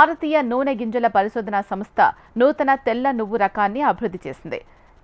భారతీయ నూనె గింజల పరిశోధన సంస్థ నూతన తెల్ల నువ్వు రకాన్ని అభివృద్ధి చేసింది.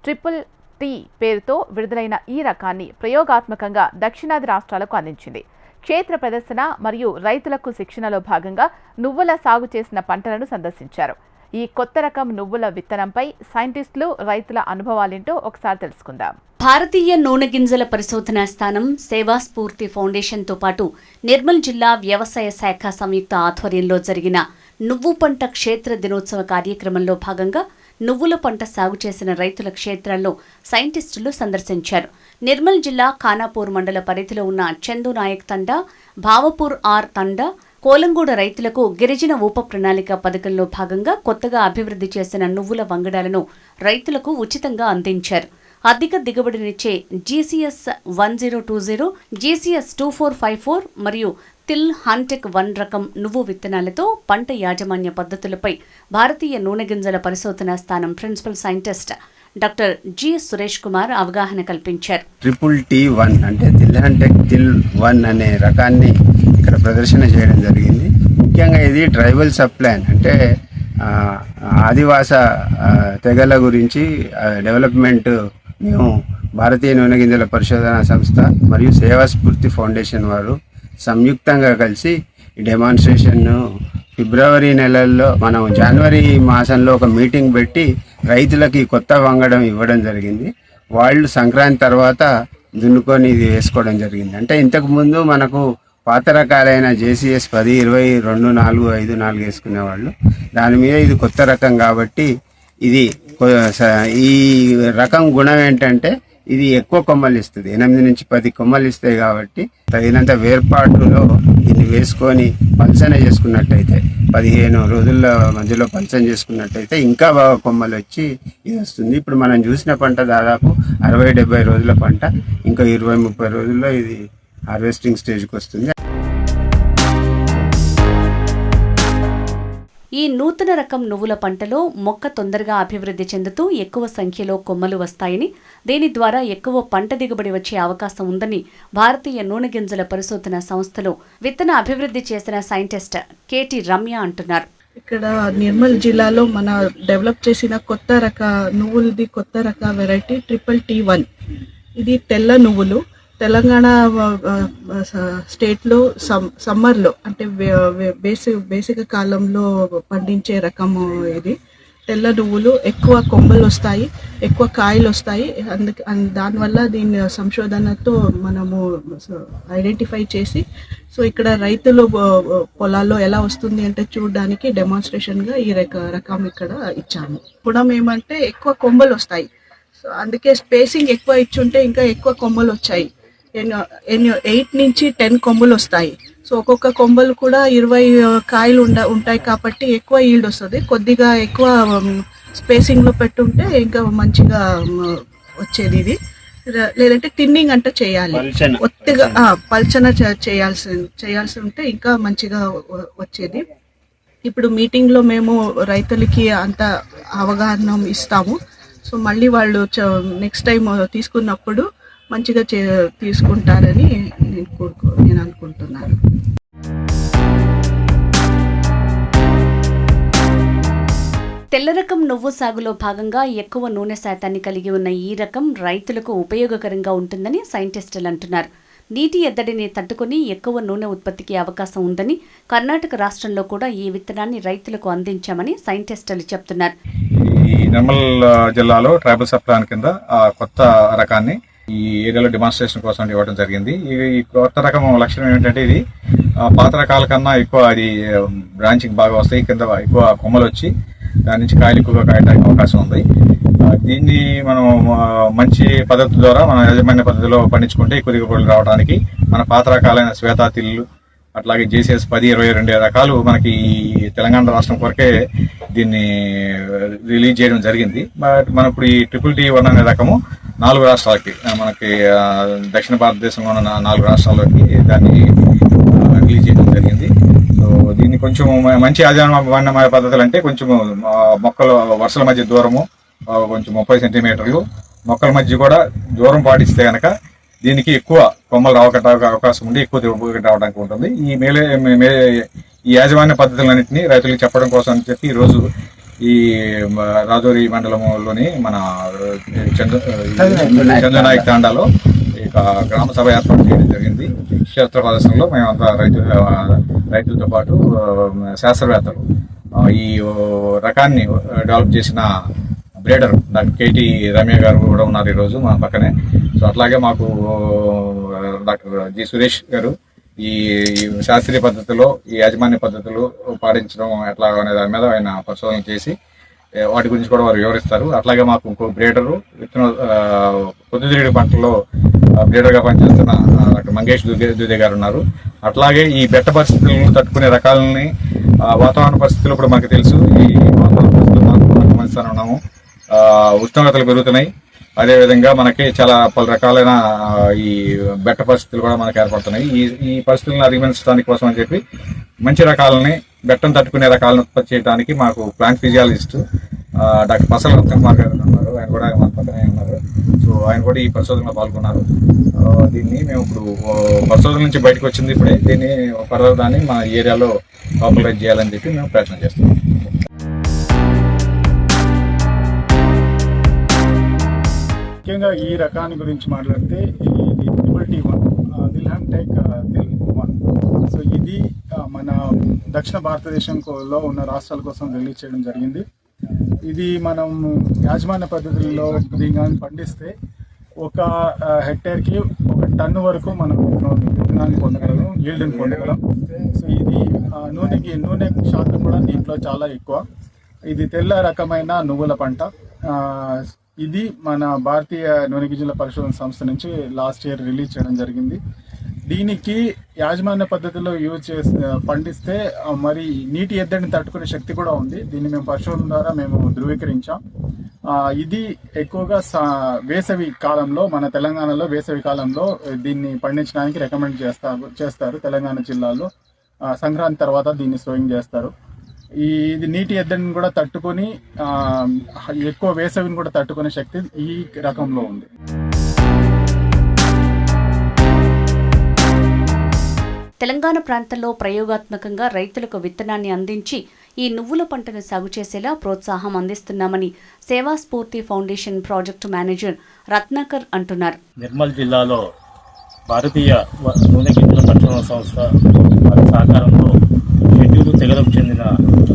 ట్రిపుల్ టీ పేరుతో విడుదలైన ఈ రకాన్ని ప్రయోగాత్మకంగా దక్షిణాది రాష్ట్రాలకు అందించింది. క్షేత్ర ప్రదర్శన మరియు రైతులకు శిక్షణలో భాగంగా నువ్వుల సాగు చేసిన పంటలను సందర్శించారు. ఈ కొత్త రకం నువ్వుల విత్తనంపై సైంటిస్టులు రైతుల అనుభవాలేంటో ఒకసారి తెలుసుకుందాం. భారతీయ నూనె గింజల పరిశోధనా స్థానం సేవా స్ఫూర్తి ఫౌండేషన్తో పాటు నిర్మల్ జిల్లా వ్యవసాయ శాఖ సంయుక్త ఆధ్వర్యంలో జరిగిన నువ్వు పంట క్షేత్ర దినోత్సవ కార్యక్రమంలో భాగంగా నువ్వుల పంట సాగు చేసిన రైతుల క్షేత్రాల్లో సైంటిస్టులు సందర్శించారు. నిర్మల్ జిల్లా ఖానాపూర్ మండల పరిధిలో ఉన్న చందు నాయక్ తండా భావపూర్ ఆర్ తండా కోలంగూడ రైతులకు గిరిజన ఉప ప్రణాళిక పథకంలో భాగంగా కొత్తగా అభివృద్ధి చేసిన నువ్వుల వంగడాలను రైతులకు ఉచితంగా అందించారు. అధిక దిగుబడినిచ్చే GCS one zero two zero GCS two four five four మరియు తిల్ హాంటెక్ వన్ రకం నువ్వు విత్తనాలతో పంట యాజమాన్య పద్ధతులపై భారతీయ నూనె గింజల పరిశోధన స్థానం principal scientist doctor G Suresh Kumar అవగాహన కల్పించారు. ట్రిపుల్ టీ వన్ అంటే తిల్హంటెక్ తిల్ వన్ అనే రకాన్ని ఇక్కడ ప్రదర్శన చేయడం జరిగింది. ముఖ్యంగా ఇది ట్రైబల్ సప్లాన్ అంటే ఆదివాస తెగల గురించి డెవలప్మెంట్ మేము భారతీయ నూనె గింజల పరిశోధన సంస్థ మరియు సేవా స్ఫూర్తి ఫౌండేషన్ వారు సంయుక్తంగా కలిసి ఈ డెమాన్స్ట్రేషన్ను ఫిబ్రవరి నెలల్లో మనం జనవరి మాసంలో ఒక మీటింగ్ పెట్టి రైతులకి కొత్త వంగడం ఇవ్వడం జరిగింది. వాళ్ళు సంక్రాంతి తర్వాత దున్నుకొని ఇది వేసుకోవడం జరిగింది. అంటే ఇంతకుముందు మనకు పాత రకాలైన జేసీఎస్ పది ఇరవై రెండు నాలుగు ఐదు నాలుగు వేసుకునేవాళ్ళు. దాని మీద ఇది కొత్త రకం కాబట్టి ఇది ఈ రకం గుణం ఏంటంటే ఇది ఎక్కువ కొమ్మలు ఇస్తుంది ఎనిమిది నుంచి పది కొమ్మలు ఇస్తాయి కాబట్టి తగినంత వేర్పాటులో దీన్ని వేసుకొని పల్సన చేసుకున్నట్టయితే పదిహేను రోజుల మధ్యలో పల్సన చేసుకున్నట్టయితే ఇంకా బాగా కొమ్మలు వచ్చి ఇది వస్తుంది. ఇప్పుడు మనం చూసిన పంట దాదాపు అరవై డెబ్బై రోజుల పంట ఇంకా ఇరవై ముప్పై రోజుల్లో ఇది హార్వెస్టింగ్ స్టేజ్కి వస్తుంది. ఈ నూతన రకం నువ్వుల పంటలో మొక్క తొందరగా అభివృద్ధి చెందుతూ ఎక్కువ సంఖ్యలో కొమ్మలు వస్తాయని దీని ద్వారా ఎక్కువ పంట దిగుబడి వచ్చే అవకాశం ఉందని భారతీయ నూనె గింజల పరిశోధన సంస్థలో విత్తన అభివృద్ధి చేసిన సైంటిస్ట్ కేటీ రమ్య అంటున్నారు. ఇక్కడ నిర్మల్ జిల్లాలో మన డెవలప్ చేసిన కొత్త రక నువ్వులది కొత్త రక వెరైటీ ట్రిపుల్ టీ వన్. ఇది తెల్ల నువ్వులు. తెలంగాణ స్టేట్లో సమ్ సమ్మర్లో అంటే బేసిక్ బేసిక కాలంలో పండించే రకము ఇది. తెల్ల నువ్వులు ఎక్కువ కొమ్మలు వస్తాయి ఎక్కువ కాయలు వస్తాయి అందుకే దానివల్ల దీని సంశోధనతో మనము ఐడెంటిఫై చేసి సో ఇక్కడ రైతులు పొలాల్లో ఎలా వస్తుంది అంటే చూడడానికి డెమాన్స్ట్రేషన్గా ఈ రక రకం ఇక్కడ ఇచ్చాము. గుణం ఏమంటే ఎక్కువ కొమ్మలు వస్తాయి సో అందుకే స్పేసింగ్ ఎక్కువ ఇచ్చుంటే ఇంకా ఎక్కువ కొమ్మలు వచ్చాయి ఎన్నో ఎన్నో ఎయిట్ నుంచి టెన్ కొమ్మలు వస్తాయి. సో ఒక్కొక్క కొమ్మలు కూడా ఇరవై కాయలు ఉండ ఉంటాయి కాబట్టి ఎక్కువ ఈల్డ్ వస్తుంది. కొద్దిగా ఎక్కువ స్పేసింగ్లో పెట్టుంటే ఇంకా మంచిగా వచ్చేది ఇది. లేదంటే టిన్నింగ్ అంటే చేయాలి. ఒత్తిగా పల్చన. చేయాల్సి చేయాల్సి ఉంటే ఇంకా మంచిగా వచ్చేది. ఇప్పుడు మీటింగ్లో మేము రైతులకి అంత అవగాహన ఇస్తాము. సో మళ్ళీ వాళ్ళు నెక్స్ట్ టైం తీసుకున్నప్పుడు మంచిగా చే తీసుకుంటారని నేను కోరుకో నేను అనుకుంటున్నాను. తెల్ల రకం నువ్వు సాగులో భాగంగా ఎక్కువ నూనె శాతాన్ని కలిగి ఉన్న ఈ రకం రైతులకు ఉపయోగకరంగా ఉంటుందని సైంటిస్టులు అంటున్నారు. నీటి ఎద్దడిని తట్టుకుని ఎక్కువ నూనె ఉత్పత్తికి అవకాశం ఉందని కర్ణాటక రాష్ట్రంలో కూడా ఈ విత్తనాన్ని రైతులకు అందించామని సైంటిస్టులు చెప్తున్నారు. ఈ నిర్మల్ జిల్లాలో ట్రైబల్ సప్లాన్ కింద ఆ కొత్త రకాన్ని ఈ ఏరియాలో డిమాన్స్ట్రేషన్ కోసం ఇవ్వడం జరిగింది. ఈ కొత్త రకం లక్షణం ఏంటంటే ఇది పాత రకాల కన్నా ఎక్కువ అది బ్రాంచింగ్ బాగా వస్తాయి. కింద ఎక్కువ కొమ్మలు వచ్చి దాని నుంచి కాయలు ఎక్కువగా కాయడానికి అవకాశం ఉంది. దీన్ని మనం మంచి పద్ధతి ద్వారా మన యజమాన్య పద్ధతిలో పండించుకుంటే ఎక్కువ దిగుబడులు రావడానికి మన పాత రకాలైన శ్వేతా తిల్లు అట్లాగే జేసీఎస్ పది ఇరవై రెండు రకాలు మనకి ఈ తెలంగాణ రాష్ట్రం కొరకే దీన్ని రిలీజ్ చేయడం జరిగింది. బట్ మనం ఇప్పుడు ఈ ట్రిపుల్ టీ వన్ అనే రకము నాలుగు రాష్ట్రాలకి మనకి దక్షిణ భారతదేశంలో ఉన్న నాలుగు రాష్ట్రాల్లోకి దాన్ని రిలీజ్ చేయడం జరిగింది. సో దీన్ని కొంచెం మంచి యాజమాన్య పద్ధతులు అంటే కొంచెం మొక్కలు వరుసల మధ్య దూరము కొంచెం ముప్పై సెంటీమీటర్లు. మొక్కల మధ్య కూడా దూరం పాటిస్తే కనుక దీనికి ఎక్కువ కొమ్మలు రావడానికి అవకాశం ఉంది ఎక్కువ దిగుబడి రావడానికి ఉంటుంది. ఈ మేలే మే- ఈ యాజమాన్య పద్ధతులన్నింటినీ రైతులకు చెప్పడం కోసం అని చెప్పి ఈరోజు రోజు ఈ రాజోరి మండలంలోని మన చంద్ర చంద్రనాయక్ తాండాలో. ఇక గ్రామ సభ ఏర్పాటు చేయడం జరిగింది. క్షేత్ర ప్రదర్శనలో మేమంతా రైతు రైతులతో పాటు శాస్త్రవేత్తలు. ఈ రకాన్ని డెవలప్ చేసిన బ్రేడర్ డాక్టర్ కేటి రమ్య గారు కూడా ఉన్నారు ఈరోజు మా పక్కనే. సో అట్లాగే మాకు డాక్టర్ జి సురేష్ గారు ఈ శాస్త్రీయ పద్ధతిలో ఈ యాజమాన్య పద్ధతులు పాటించడం ఎట్లా అనే దాని మీద ఆయన పరిశోధన చేసి వాటి గురించి కూడా వారు వివరిస్తారు. అట్లాగే మాకు ఇంకో బ్రేడరు విత్తన పొద్దుతిరిగి పంటలో బ్రేడర్గా పనిచేస్తున్న డాక్టర్ మంగేష్ దుదే గారు ఉన్నారు. అట్లాగే ఈ బెట్ట పరిస్థితులను తట్టుకునే రకాలని వాతావరణ పరిస్థితులు ఇప్పుడు మనకు తెలుసు. ఈ వాతావరణ పరిస్థితులు మనం ఉన్నాము. ఉష్ణోగ్రతలు పెరుగుతున్నాయి. అదేవిధంగా మనకి చాలా పలు రకాలైన ఈ బెట్ట పరిస్థితులు కూడా మనకు ఏర్పడుతున్నాయి. ఈ ఈ పరిస్థితులను అధిగమించడానికి కోసం అని చెప్పి మంచి రకాలని బెట్టం తట్టుకునే రకాలను ఉత్పత్తి చేయడానికి మాకు plant physiologist doctor Pasala Ratna Kumar గారు ఉన్నారు. ఆయన కూడా మన పక్కనే ఉన్నారు. సో ఆయన కూడా ఈ పరిశోధనలో పాల్గొన్నారు. దీన్ని మేము ఇప్పుడు పరిశోధన నుంచి బయటకు వచ్చింది ఇప్పుడే. దీన్ని ఫర్దర్ దాన్ని మా ఏరియాలో పాపులరైజ్ చేయాలని చెప్పి మేము ప్రయత్నం చేస్తున్నాం. ముఖ్యంగా ఈ రకాన్ని గురించి మాట్లాడితే ఇది ట్రిపుల్ టీ వన్ దిల్హన్ టెక్ దిల్ వన్. సో ఇది మన దక్షిణ భారతదేశంలో ఉన్న రాష్ట్రాల కోసం రిలీజ్ చేయడం జరిగింది. ఇది మనం యాజమాన్య పద్ధతుల్లో దీని పండిస్తే ఒక హెక్టేర్కి ఒక టన్ను వరకు మనం విత్తనాన్ని పొందగలం ఈల్డ్ని పొందగలం. సో ఇది నూనెకి నూనె శాతం కూడా దీంట్లో చాలా ఎక్కువ. ఇది తెల్ల రకమైన నువ్వుల పంట ఇది మన భారతీయ నూనె గింజల పరిశోధన సంస్థ నుంచి లాస్ట్ ఇయర్ రిలీజ్ చేయడం జరిగింది. దీనికి యాజమాన్య పద్ధతిలో యూజ్ చేసి పండిస్తే మరి నీటి ఎద్దడిని తట్టుకునే శక్తి కూడా ఉంది. దీన్ని మేము పరిశోధన ద్వారా మేము ధృవీకరించాం. ఇది ఎక్కువగా సా- వేసవి కాలంలో మన తెలంగాణలో వేసవి కాలంలో దీన్ని పండించడానికి రికమెండ్ చేస్తారు చేస్తారు తెలంగాణ జిల్లాలో. సంక్రాంతి తర్వాత దీన్ని సోయింగ్ చేస్తారు. ఈ ఇది నీటి ఎద్దడిని కూడా తట్టుకొని ఎక్కువ వేసవిని కూడా తట్టుకునే శక్తి ఈ రకంలో ఉంది. తెలంగాణ ప్రాంతంలో ప్రయోగాత్మకంగా రైతులకు విత్తనాన్ని అందించి ఈ నువ్వుల పంటను సాగు చేసేలా ప్రోత్సాహం అందిస్తున్నామని సేవా స్ఫూర్తి ఫౌండేషన్ ప్రాజెక్టు మేనేజర్ రత్నాకర్ అంటున్నారు. నిర్మల్ జిల్లాలో భారతీయ నూనె గింజల సంస్థ సహకారంలో తెలుగు తెగలకు చెందిన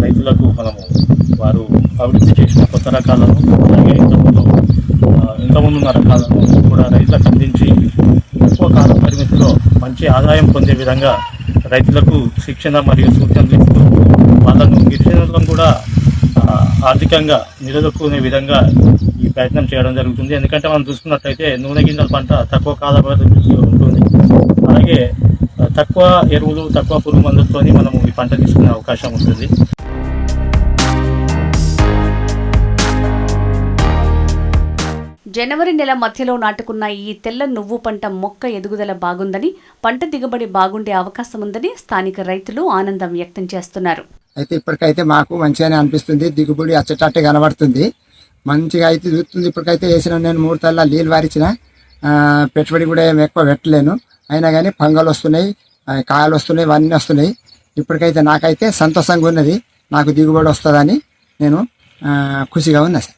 రైతులకు మనము వారు అభివృద్ధి చేసిన కొత్త రకాలను అలాగే ఇంతకుముందు ఇంతకుముందు ఉన్న రకాలను కూడా రైతులకు అందించి తక్కువ కాల పరిమితిలో మంచి ఆదాయం పొందే విధంగా రైతులకు శిక్షణ మరియు సూచనలు ఇస్తూ వాళ్ళను గిరిజనులను కూడా ఆర్థికంగా నిలదొక్కునే విధంగా ఈ ప్రయత్నం చేయడం జరుగుతుంది. ఎందుకంటే మనం చూసుకున్నట్లయితే నూనె గింజల పంట తక్కువ కాల పరిమితిలో ఉంటుంది. అలాగే తక్కువ ఎరువులు తక్కువ పురుగు మందులతోని మనము ఈ పంట తీసుకునే అవకాశం ఉంటుంది. జనవరి నెల మధ్యలో నాటుకున్న ఈ తెల్ల నువ్వు పంట మొక్క ఎదుగుదల బాగుందని పంట దిగుబడి బాగుండే అవకాశం ఉందని స్థానిక రైతులు ఆనందం వ్యక్తం చేస్తున్నారు. అయితే ఇప్పటికైతే మాకు మంచిగానే అనిపిస్తుంది. దిగుబడి అచ్చటట్టే కనబడుతుంది. మంచిగా అయితే చూస్తుంది ఇప్పటికైతే వేసిన నేను మూడు తల్ల నీళ్ళు వారిచిన పెట్టుబడి కూడా ఏం ఎక్కువ పెట్టలేను. అయినా కానీ పంగలు వస్తున్నాయి కాయలు వస్తున్నాయి ఇవన్నీ వస్తున్నాయి. ఇప్పటికైతే నాకైతే సంతోషంగా ఉన్నది. నాకు దిగుబడి వస్తుందని నేను ఖుషిగా ఉన్నా సార్.